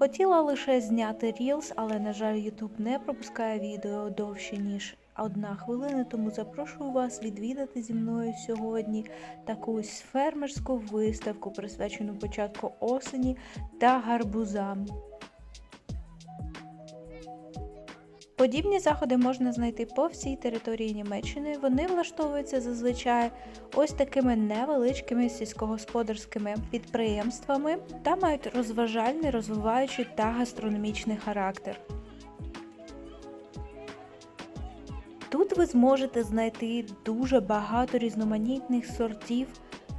Хотіла лише зняти Reels, але, на жаль, YouTube не пропускає відео довше, ніж одна хвилина, тому запрошую вас відвідати зі мною сьогодні такусь фермерську виставку, присвячену початку осені та гарбузам. Подібні заходи можна знайти по всій території Німеччини. Вони влаштовуються зазвичай ось такими невеличкими сільськогосподарськими підприємствами та мають розважальний, розвиваючий та гастрономічний характер. Тут ви зможете знайти дуже багато різноманітних сортів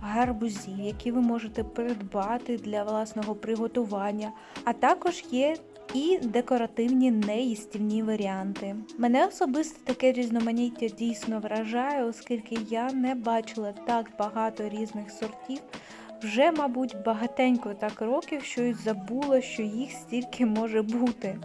гарбузів, які ви можете придбати для власного приготування, а також є і декоративні неїстівні варіанти. Мене особисто таке різноманіття дійсно вражає, оскільки я не бачила так багато різних сортів. Вже, мабуть, багатенько так років, що й забула, що їх стільки може бути.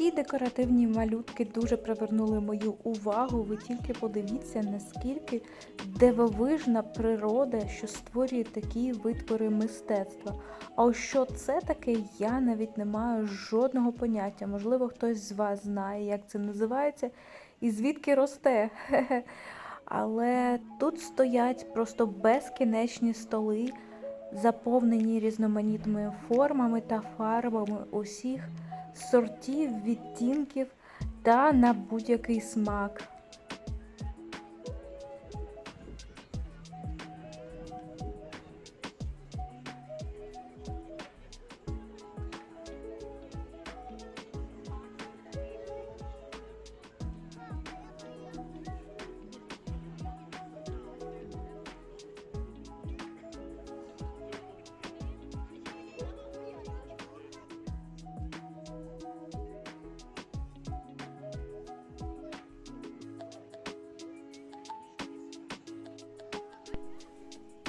Ці декоративні малютки дуже привернули мою увагу. Ви тільки подивіться, наскільки дивовижна природа, що створює такі витвори мистецтва. А що це таке, я навіть не маю жодного поняття. Можливо, хтось з вас знає, як це називається і звідки росте. Але тут стоять просто безкінечні столи, заповнені різноманітними формами та фарбами усіх сортів, відтінків та на будь-який смак.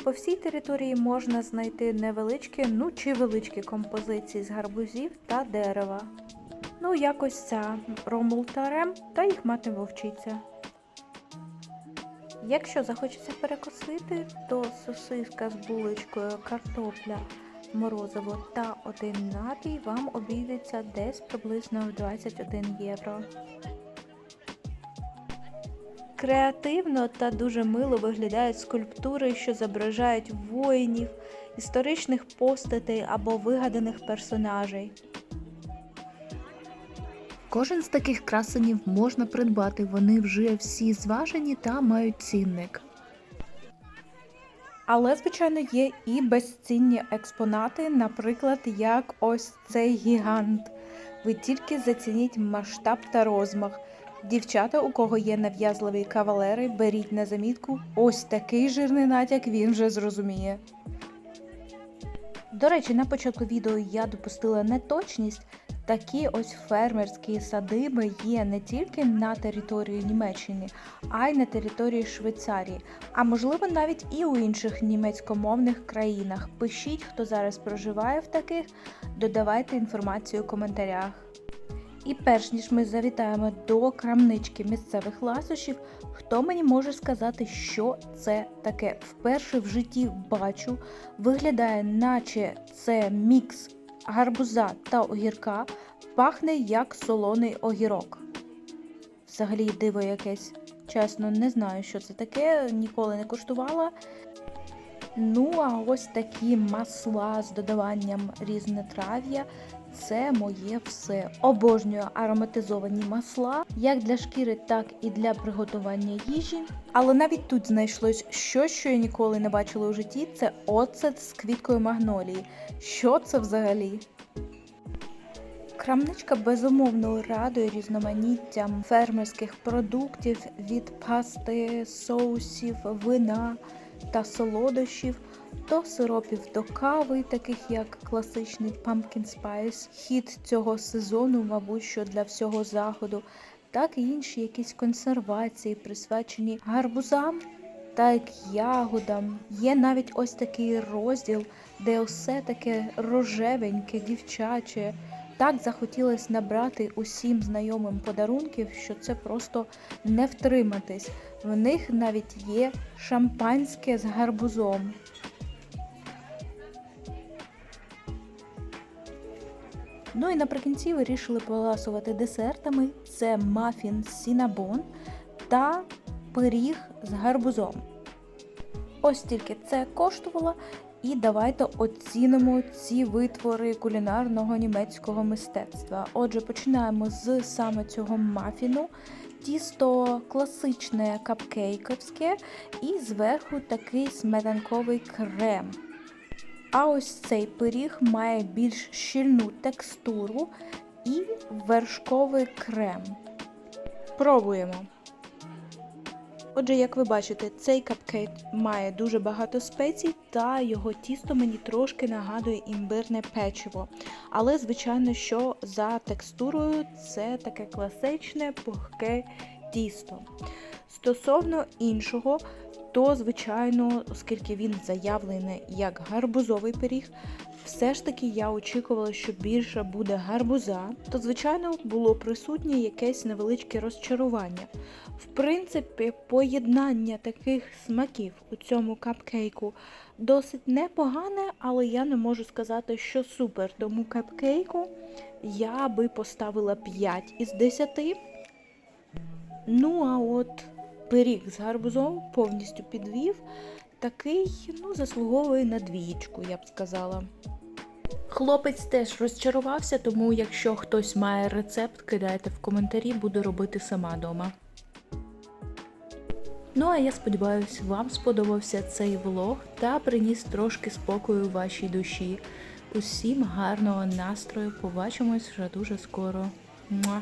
По всій території можна знайти невеличкі, ну чи величкі композиції з гарбузів та дерева. Ну, якось ця Ромул та їх мати вовчиця. Якщо захочеться перекусити, то сосиска з булочкою, картопля, морозиво та один напій вам обійдеться десь приблизно в 21 євро. Креативно та дуже мило виглядають скульптури, що зображають воїнів, історичних постатей або вигаданих персонажей. Кожен з таких красенів можна придбати, вони вже всі зважені та мають цінник. Але, звичайно, є і безцінні експонати, наприклад, як ось цей гігант. Ви тільки зацініть масштаб та розмах. Дівчата, у кого є нав'язливі кавалери, беріть на замітку ось такий жирний натяк він вже зрозуміє. До речі, на початку відео я допустила неточність. Такі ось фермерські садиби є не тільки на території Німеччини, а й на території Швейцарії, а можливо навіть і у інших німецькомовних країнах. Пишіть, хто зараз проживає в таких, додавайте інформацію у коментарях. І перш ніж ми завітаємо до крамнички місцевих ласощів, хто мені може сказати, що це таке? Вперше в житті бачу, виглядає, наче це мікс гарбуза та огірка, пахне як солоний огірок. Взагалі диво якесь. Чесно, не знаю, що це таке, ніколи не куштувала. Ну, а ось такі масла з додаванням різнотрав'я це моє все. Обожнюю ароматизовані масла, як для шкіри, так і для приготування їжі. Але навіть тут знайшлось щось, що я ніколи не бачила у житті. Це оцет з квіткою магнолії. Що це взагалі? Крамничка безумовно радує різноманіттям фермерських продуктів від пасти, соусів, вина та солодощів до сиропів до кави, таких як класичний Pumpkin Spice, хід цього сезону, мабуть, що для всього заходу, так і інші якісь консервації, присвячені гарбузам та як ягодам. Є навіть ось такий розділ, де усе таке рожевеньке, дівчаче Так захотілося набрати усім знайомим подарунків, що це просто не втриматись. В них навіть є шампанське з гарбузом. Ну і наприкінці вирішили поласувати десертами. Це мафін сінабон та пиріг з гарбузом. Ось тільки це коштувало. І давайте оцінимо ці витвори кулінарного німецького мистецтва. Отже, починаємо з саме цього мафіну. Тісто класичне капкейковське, і зверху такий сметанковий крем. А ось цей пиріг має більш щільну текстуру і вершковий крем. Пробуємо. Отже, як ви бачите, цей капкейк має дуже багато спецій, та його тісто мені трошки нагадує імбирне печиво. Але, звичайно, що за текстурою це таке класичне пухке тісто. Стосовно іншого, то, звичайно, оскільки він заявлений як гарбузовий пиріг, все ж таки я очікувала, що більше буде гарбуза, то, звичайно, було присутнє якесь невеличке розчарування. В принципі, поєднання таких смаків у цьому капкейку досить непогане, але я не можу сказати, що супер. Тому капкейку я би поставила 5 із 10. Ну, а от пиріг з гарбузом повністю підвів. Такий, ну, заслуговує на двієчку, я б сказала. Хлопець теж розчарувався, тому якщо хтось має рецепт, кидайте в коментарі, буду робити сама дома. Ну а я сподіваюся, вам сподобався цей влог та приніс трошки спокою вашій душі. Усім гарного настрою. Побачимось вже дуже скоро. Муа!